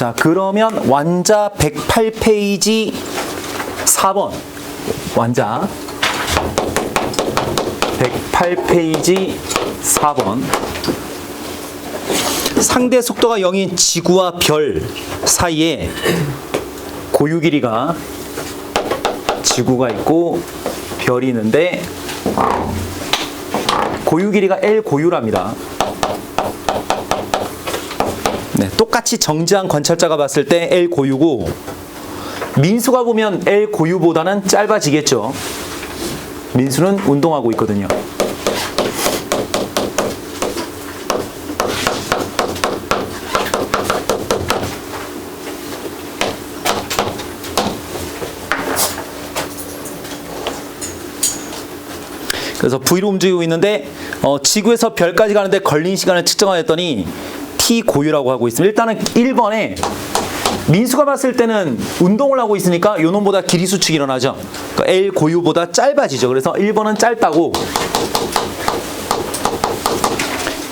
자, 그러면 완자 108페이지 4번. 완자 108페이지 4번. 상대 속도가 0인 지구와 별 사이에 고유 길이가 지구가 있고 별이 있는데 고유 길이가 L 고유랍니다. 네, 똑같이 정지한 관찰자가 봤을 때 L 고유고 민수가 보면 L 고유보다는 짧아지겠죠. 민수는 운동하고 있거든요. 그래서 V로 움직이고 있는데 어, 지구에서 별까지 가는데 걸린 시간을 측정하였더니 T 고유라고 하고 있습니다. 일단은 1번에 민수가 봤을 때는 운동을 하고 있으니까 요 놈보다 길이 수축이 일어나죠. 그러니까 L 고유보다 짧아지죠. 그래서 1번은 짧다고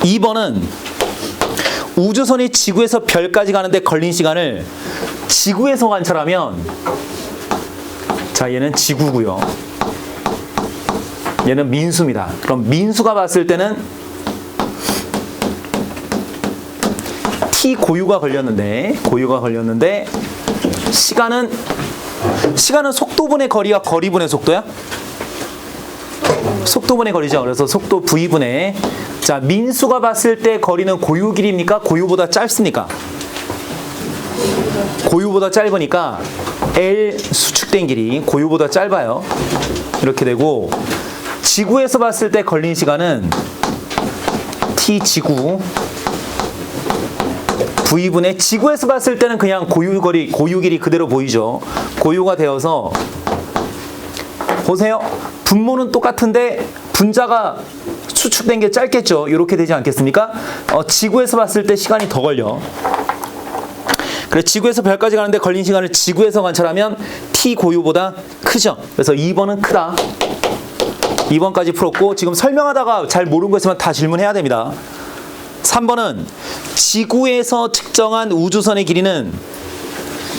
2번은 우주선이 지구에서 별까지 가는데 걸린 시간을 지구에서 관찰하면 자 얘는 지구고요. 얘는 민수입니다. 그럼 민수가 봤을 때는 T 고유가 걸렸는데 고유가 걸렸는데 시간은 시간은 속도분의 거리와 거리분의 속도야? 속도분의 거리죠. 그래서 속도 V분의 자 민수가 봤을 때 거리는 고유 길이입니까? 고유보다 짧습니까? 고유보다 짧으니까 L 수축된 길이 고유보다 짧아요. 이렇게 되고 지구에서 봤을 때 걸린 시간은 T 지구 V분의 지구에서 봤을 때는 그냥 고유 거리 고유 길이 그대로 보이죠. 고유가 되어서 보세요. 분모는 똑같은데 분자가 수축된 게 짧겠죠. 이렇게 되지 않겠습니까? 어, 지구에서 봤을 때 시간이 더 걸려. 그래 지구에서 별까지 가는데 걸린 시간을 지구에서 관찰하면 t 고유보다 크죠. 그래서 2번은 크다. 2번까지 풀었고 지금 설명하다가 잘 모르는 거 있으면 다 질문해야 됩니다. 3번은 지구에서 측정한 우주선의 길이는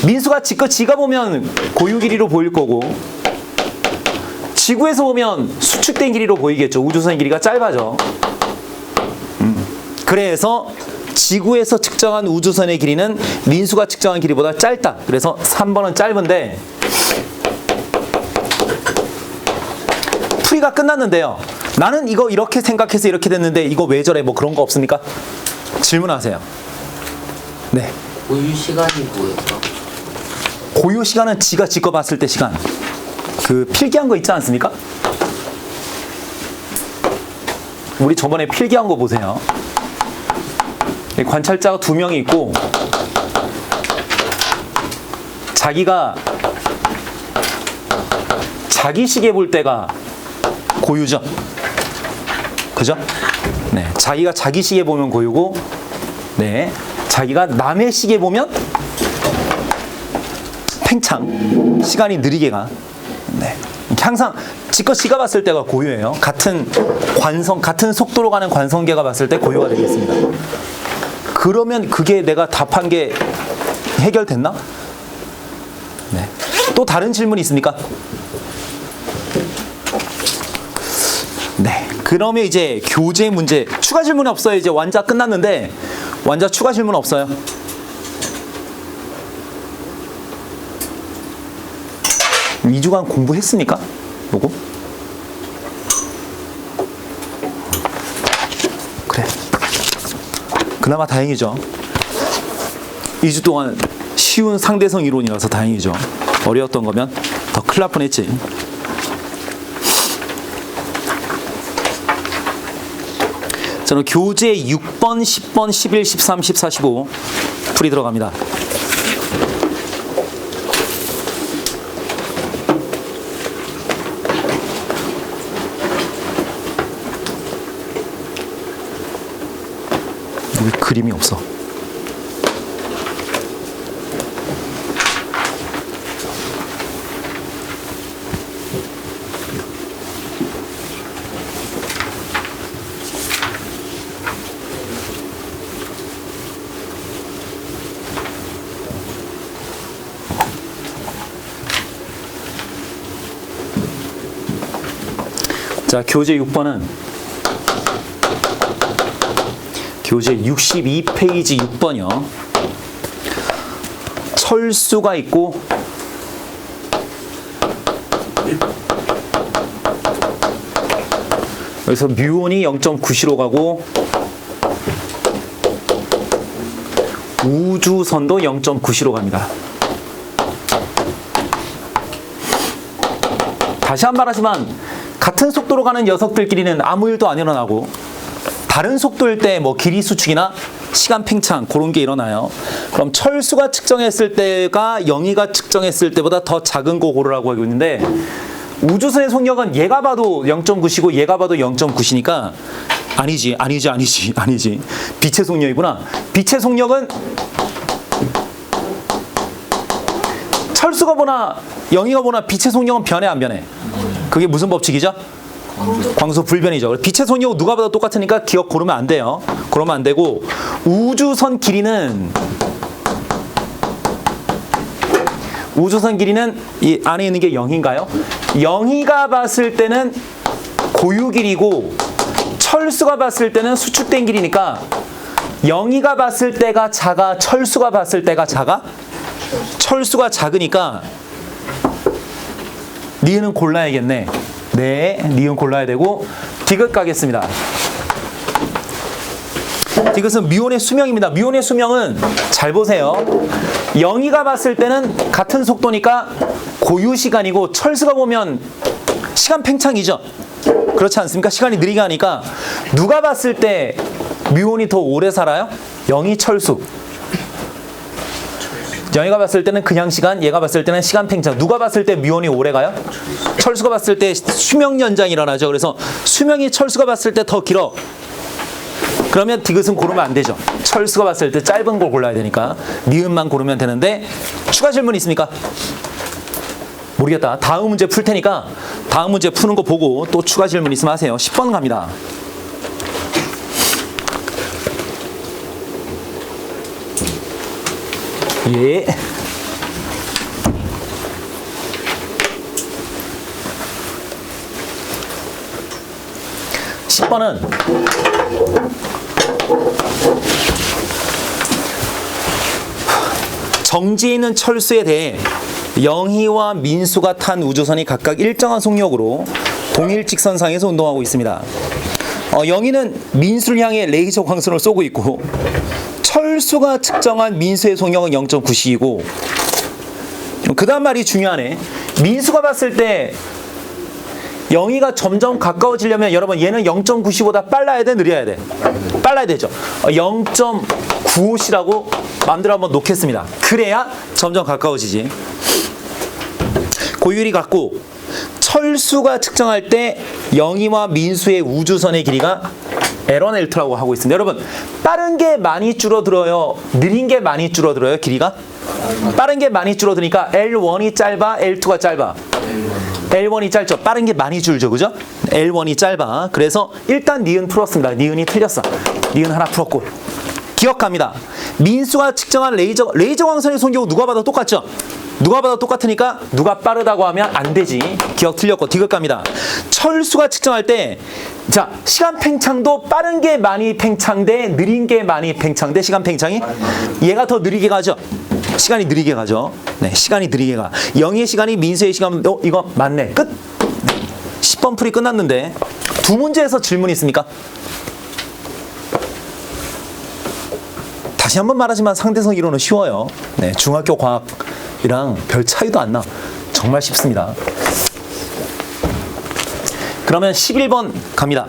민수가 지껏 지가 보면 고유 길이로 보일 거고 지구에서 보면 수축된 길이로 보이겠죠. 우주선의 길이가 짧아져. 음. 그래서 지구에서 측정한 우주선의 길이는 민수가 측정한 길이보다 짧다. 그래서 3번은 짧은데 풀이가 끝났는데요. 나는 이거 이렇게 생각해서 이렇게 됐는데 이거 왜 저래? 뭐 그런 거 없습니까? 질문하세요. 네. 고유 시간이 뭐예요? 고유 시간은 지가 지거 봤을 때 시간. 그 필기한 거 있지 않습니까? 우리 저번에 필기한 거 보세요. 이 관찰자가 두 명이 있고 자기가 자기 시계 볼 때가 고유죠. 그죠? 네. 자기가 자기 시계 보면 고유고 네. 자기가 남의 시계 보면 팽창 시간이 느리게 가. 네. 항상 지껏 지가 봤을 때가 고유예요. 같은 관성 같은 속도로 가는 관성계가 봤을 때 고유가 되겠습니다. 그러면 그게 내가 답한 게 해결됐나? 네. 또 다른 질문 있습니까? 네. 그러면 이제 교재 문제 추가 질문 없어요. 이제 완자 끝났는데 완자 추가 질문 없어요. 이주간 공부했습니까? 요거? 그래. 그나마 다행이죠. 2주 동안 쉬운 상대성 이론이라서 다행이죠. 어려웠던 거면 더 큰일 날 뻔했지. 저는 교재 6번, 10번, 11, 13, 14, 15 풀이 들어갑니다. 왜 그림이 없어? 자, 교재 6번은 교재 62페이지 6번이요. 철수가 있고 여기서 뮤온이 0.9시로 가고 우주선도 0.9시로 갑니다. 다시 한번 하지만 같은 속도로 가는 녀석들끼리는 아무 일도 안 일어나고 다른 속도일 때 뭐 길이 수축이나 시간 팽창 그런 게 일어나요. 그럼 철수가 측정했을 때가 영희가 측정했을 때보다 더 작은 거 고르라고 하고 있는데 우주선의 속력은 얘가 봐도 0.9시고 얘가 봐도 0.9시니까 아니지 아니지 아니지 아니지 빛의 속력이구나. 빛의 속력은 철수가 보나 영희가 보나 빛의 속력은 변해 안 변해? 그게 무슨 법칙이죠? 광수 불변이죠. 빛의 속력 누가 봐도 똑같으니까 기억 고르면 안 돼요. 그러면 안 되고 우주선 길이는 우주선 길이는 이 안에 있는 게 0인가요? 0이가 봤을 때는 고유 길이고 철수가 봤을 때는 수축된 길이니까 0이가 봤을 때가 작아 철수가 봤을 때가 작아? 철수가 작으니까 니은은 골라야겠네. 네, 니은 골라야 되고 디귿 가겠습니다. 디귿은 미온의 수명입니다. 미온의 수명은 잘 보세요. 영희가 봤을 때는 같은 속도니까 고유 시간이고 철수가 보면 시간 팽창이죠. 그렇지 않습니까? 시간이 느리게 하니까 누가 봤을 때 미온이 더 오래 살아요? 영희 철수. 영희가 봤을 때는 그냥 시간, 얘가 봤을 때는 시간 팽창. 누가 봤을 때 미온이 오래 가요? 철수가 봤을 때 수명 연장이 일어나죠. 그래서 수명이 철수가 봤을 때 더 길어. 그러면 디귿은 고르면 안 되죠. 철수가 봤을 때 짧은 걸 골라야 되니까 니은만 고르면 되는데 추가 질문 있습니까? 모르겠다. 다음 문제 풀 테니까 다음 문제 푸는 거 보고 또 추가 질문 있으면 하세요. 10번 갑니다. 예. 십번은 정지에 있는 철수에 대해 영희와 민수가 탄 우주선이 각각 일정한 속력으로 동일 직선상에서 운동하고 있습니다. 어, 영희는 민수를 향해 레이저 광선을 쏘고 있고 철수가 측정한 민수의 속력은 0.9시이고 그 다음 말이 중요하네. 민수가 봤을 때 영희가 점점 가까워지려면 여러분 얘는 0.9시보다 빨라야 돼 느려야 돼? 빨라야 되죠. 0.95시라고 마음대로 한번 놓겠습니다. 그래야 점점 가까워지지. 고율이 같고 철수가 측정할 때 영희와 민수의 우주선의 길이가 L1, L2라고 하고 있습니다. 여러분 빠른 게 많이 줄어들어요 느린 게 많이 줄어들어요 길이가 빠른 게 많이 줄어드니까 L1이 짧아 L2가 짧아 L1이 짧죠. 빠른 게 많이 줄죠. 그죠? L1이 짧아. 그래서 일단 니은 풀었습니다. 니은이 틀렸어. 니은 하나 풀었고. 기억합니다. 민수가 측정한 레이저, 레이저 광선의 속력 누가 봐도 똑같죠? 누가 봐도 똑같으니까 누가 빠르다고 하면 안 되지. 기억 틀렸고 디귿 갑니다. 철수가 측정할 때 자, 시간 팽창도 빠른 게 많이 팽창돼 느린 게 많이 팽창돼 시간 팽창이 얘가 더 느리게 가죠. 시간이 느리게 가죠. 네, 시간이 느리게 가. 영희의 시간이 민수의 시간, 어, 이거 맞네. 끝. 10번 풀이 끝났는데 두 문제에서 질문 있습니까? 다시 한번 말하지만 상대성 이론은 쉬워요. 네, 중학교 과학이랑 별 차이도 안 나. 정말 쉽습니다. 그러면 11번 갑니다.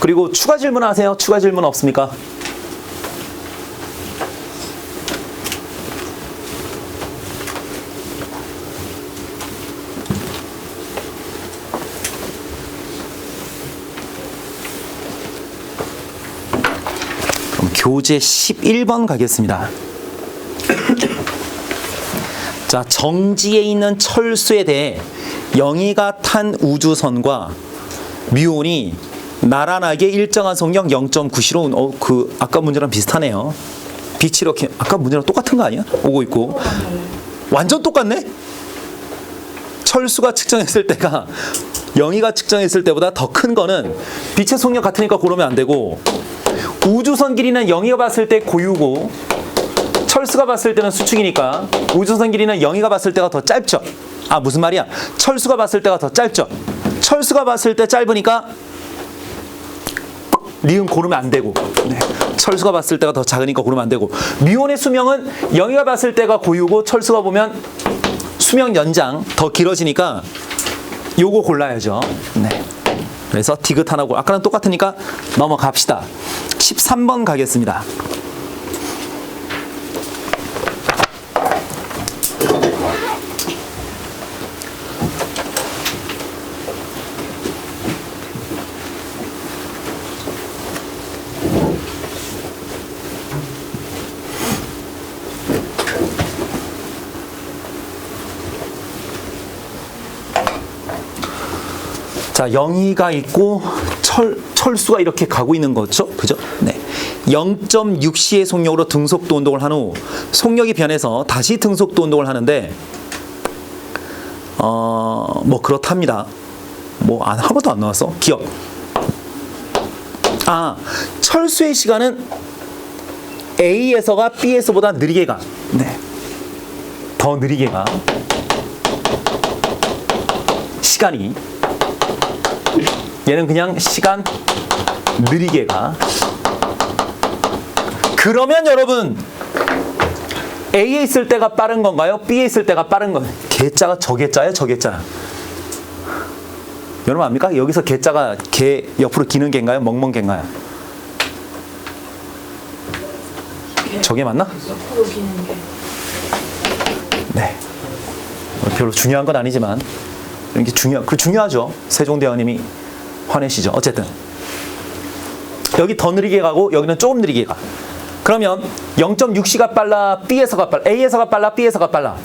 그리고 추가 질문 하세요. 추가 질문 없습니까? 교재 11번 가겠습니다. 자, 정지에 있는 철수에 대해 영희가 탄 우주선과 뮤온이 나란하게 일정한 속력 0.9시로 어, 그 아까 문제랑 비슷하네요. 빛이 이렇게 아까 문제랑 똑같은 거 아니야? 오고 있고 완전 똑같네. 철수가 측정했을 때가 영희가 측정했을 때보다 더 큰 거는 빛의 속력 같으니까 고르면 안 되고 우주선 길이는 영희가 봤을 때 고유고 철수가 봤을 때는 수축이니까 우주선 길이는 영희가 봤을 때가 더 짧죠. 아 무슨 말이야? 철수가 봤을 때가 더 짧죠. 철수가 봤을 때 짧으니까 리은 고르면 안 되고 네. 철수가 봤을 때가 더 작으니까 고르면 안 되고 미온의 수명은 영희가 봤을 때가 고유고 철수가 보면 수명 연장 더 길어지니까 요거 골라야죠. 네. 그래서 디귿 하나고 아까랑 똑같으니까 넘어갑시다. 13번 가겠습니다. 자, 영희가 있고 철 철수가 이렇게 가고 있는 거죠. 그죠? 네. 0.6C의 속력으로 등속도 운동을 한 후 속력이 변해서 다시 등속도 운동을 하는데 어, 뭐 그렇답니다. 뭐 안, 하나도 안 나왔어. 기억. 아, 철수의 시간은 A에서가 B에서보다 느리게 가. 네. 더 느리게 가. 시간이 얘는 그냥 시간 느리게 가. 그러면 여러분 A에 있을 때가 빠른 건가요? B에 있을 때가 빠른 건? 개자가 저 개자예요, 저 개자. 여러분 압니까? 여기서 개자가 개 옆으로 기는 개인가요? 멍멍 개인가요? 저게 맞나? 네. 별로 중요한 건 아니지만 이게 중요 그 중요하죠. 세종대왕님이 화내시죠. 어쨌든 여기 더 느리게 가고 여기는 조금 느리게 가. 그러면 0.6C가 빨라, B에서가 빨라, A에서가 빨라, B에서가 빨라.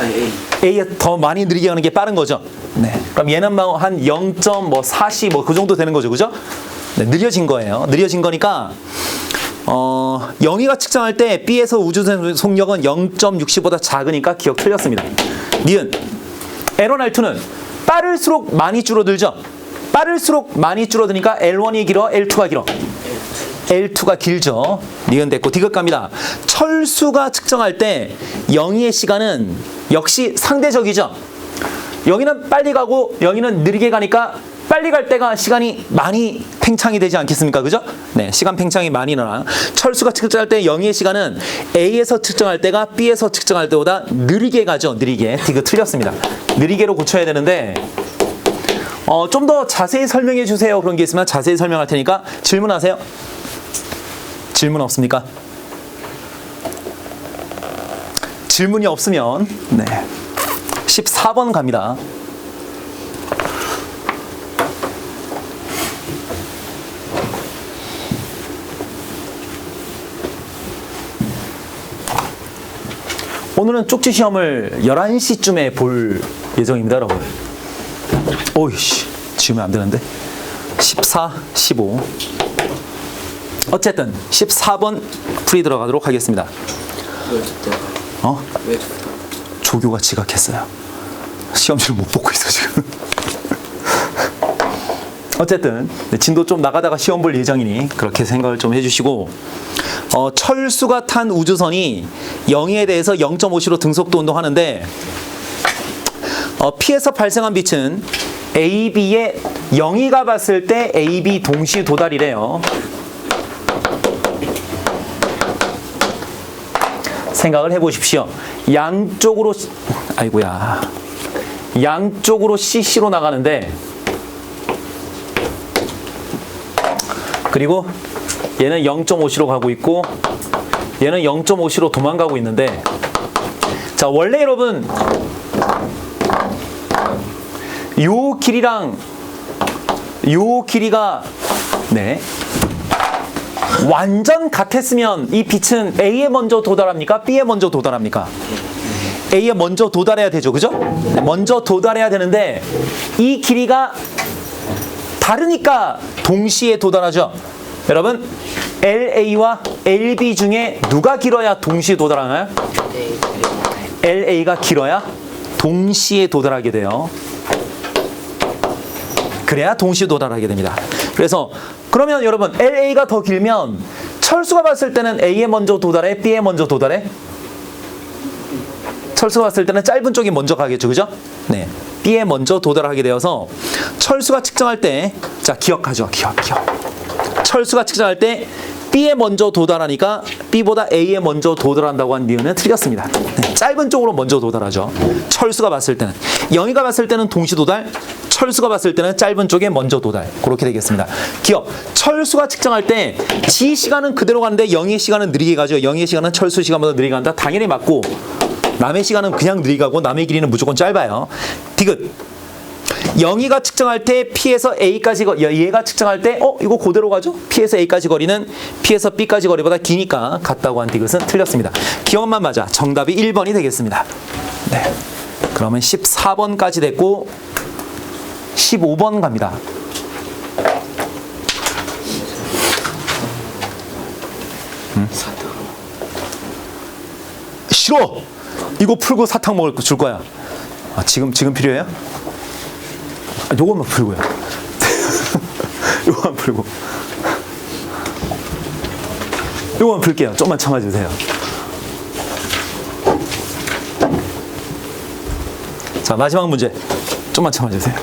A A에 더 많이 느리게 가는 게 빠른 거죠. 네. 그럼 얘는 뭐한 0.4C 뭐 그 정도 되는 거죠, 그죠? 네, 느려진 거예요. 느려진 거니까 어, 영희가 측정할 때 B에서 우주선 속력은 0.6C보다 작으니까 기억 틀렸습니다. 니은 L1, L2는 빠를수록 많이 줄어들죠. 빠를수록 많이 줄어드니까 L1이 길어, L2가 길어. L2가 길죠. 니은 됐고 디귿 갑니다. 철수가 측정할 때 영희의 시간은 역시 상대적이죠. 여기는 빨리 가고 여기는 느리게 가니까 빨리 갈 때가 시간이 많이 팽창이 되지 않겠습니까? 그죠? 네, 시간 팽창이 많이 일어나. 철수가 측정할 때 영희의 시간은 A에서 측정할 때가 B에서 측정할 때보다 느리게 가죠. 느리게. 디귿 틀렸습니다. 느리게로 고쳐야 되는데 어, 좀 더 자세히 설명해 주세요. 그런 게 있으면 자세히 설명할 테니까 질문하세요. 질문 없습니까? 질문이 없으면 네. 14번 갑니다. 오늘은 쪽지 시험을 11시쯤에 볼 예정입니다, 여러분. 오이씨, 지우면 안 되는데. 14, 15. 어쨌든 14번 풀이 들어가도록 하겠습니다. 어? 조교가 지각했어요. 시험지를 못 보고 있어 지금. 어쨌든 네, 진도 좀 나가다가 시험 볼 예정이니 그렇게 생각을 좀 해주시고 어, 철수가 탄 우주선이 영희에 대해서 0.5시로 등속도 운동하는데 어, P에서 발생한 빛은 AB의 영희가 봤을 때 AB 동시 도달이래요. 생각을 해보십시오. 양쪽으로 시- 아이고야 양쪽으로 CC로 나가는데 그리고 얘는 0.5C로 가고 있고 얘는 0.5C로 도망가고 있는데 자 원래 여러분 요 길이랑 요 길이가 네 완전 같았으면 이 빛은 A에 먼저 도달합니까? B에 먼저 도달합니까? A에 먼저 도달해야 되죠. 그죠? 네, 먼저 도달해야 되는데 이 길이가 다르니까 동시에 도달하죠. 여러분, LA와 LB 중에 누가 길어야 동시에 도달하나요? LA가 길어야 동시에 도달하게 돼요. 그래야 동시에 도달하게 됩니다. 그래서 그러면 여러분 LA가 더 길면 철수가 봤을 때는 A에 먼저 도달해, B에 먼저 도달해? 철수가 봤을 때는 짧은 쪽이 먼저 가겠죠, 그죠? 네. B에 먼저 도달하게 되어서 철수가 측정할 때, 자 기억하죠, 기억, 기억. 철수가 측정할 때 B에 먼저 도달하니까 B보다 A에 먼저 도달한다고 한 이유는 틀렸습니다. 네, 짧은 쪽으로 먼저 도달하죠. 철수가 봤을 때는 영희가 봤을 때는 동시 도달, 철수가 봤을 때는 짧은 쪽에 먼저 도달. 그렇게 되겠습니다. 기억. 철수가 측정할 때 G 시간은 그대로 가는데 영희의 시간은 느리게 가죠. 영희의 시간은 철수 시간보다 느리게 간다. 당연히 맞고 남의 시간은 그냥 느리게 가고 남의 길이는 무조건 짧아요. 디귿. 영희가 측정할 때 P에서 A까지 거, 얘가 측정할 때 어? 이거 그대로 가죠? P에서 A까지 거리는 P에서 B까지 거리보다 기니까 같다고 한 디귿은 틀렸습니다. 기억만 맞아. 정답이 1번이 되겠습니다. 네. 그러면 14번까지 됐고 15번 갑니다. 사탕. 싫어. 이거 풀고 사탕 먹을 거줄 거야. 아, 지금 지금 필요해요? 아, 요것만 풀고요. 요것만 풀고. 요것만 풀게요. 좀만 참아주세요. 자 마지막 문제. 좀만 참아주세요.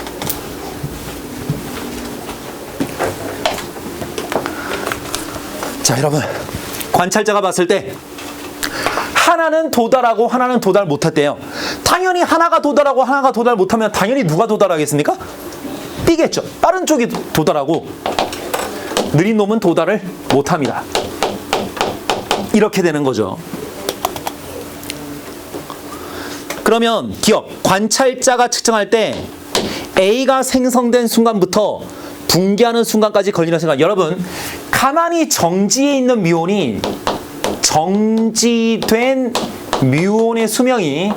자 여러분 관찰자가 봤을 때 하나는 도달하고 하나는 도달 못했대요. 당연히 하나가 도달하고 하나가 도달 못하면 당연히 누가 도달하겠습니까? B겠죠. 빠른 쪽이 도- 도달하고 느린 놈은 도달을 못합니다. 이렇게 되는 거죠. 그러면 기억 관찰자가 측정할 때 A가 생성된 순간부터 붕괴하는 순간까지 걸리는 시간 여러분 가만히 정지해 있는 미온이 정지된 뮤온의 수명이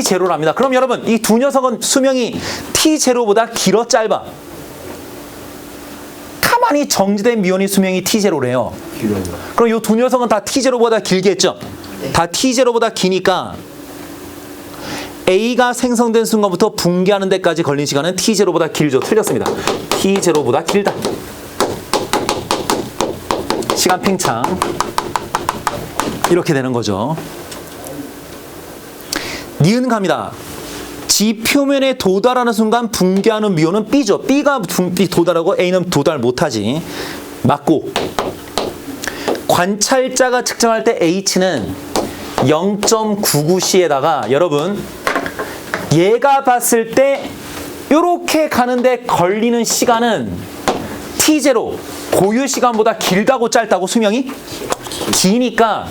T0랍니다. 그럼 여러분 이 두 녀석은 수명이 T0보다 길어 짧아? 가만히 정지된 미온의 수명이 T0래요. 길어요. 그럼 이 두 녀석은 다 T0보다 길겠죠? 다 T0보다 기니까 A가 생성된 순간부터 붕괴하는 데까지 걸린 시간은 T0보다 길죠. 틀렸습니다. T0보다 길다. 시간 팽창. 이렇게 되는 거죠. 니은 갑니다. 지 표면에 도달하는 순간 붕괴하는 미호는 B죠. B가 도달하고 A는 도달 못하지. 맞고 관찰자가 측정할 때 H는 0.99C에다가 여러분 얘가 봤을 때 이렇게 가는데 걸리는 시간은 T0 고유 시간보다 길다고 짧다고 수명이 기니까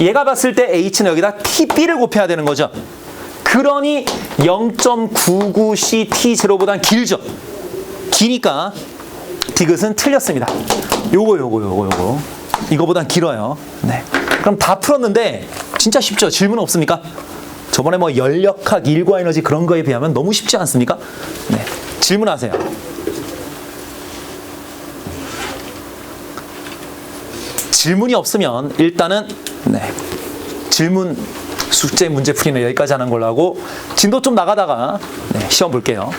얘가 봤을 때 H는 여기다 TB를 곱해야 되는 거죠. 그러니 0.99C T0보단 길죠. 기니까 디귿은 틀렸습니다. 요거 요거 요거 요거 이거보단 길어요. 네. 그럼 다 풀었는데 진짜 쉽죠? 질문 없습니까? 저번에 뭐 연력학, 일과 에너지 그런 거에 비하면 너무 쉽지 않습니까? 네. 질문하세요. 질문이 없으면 일단은 네. 질문 숙제 문제 풀이는 여기까지 하는 걸로 하고 진도 좀 나가다가 네, 시험 볼게요.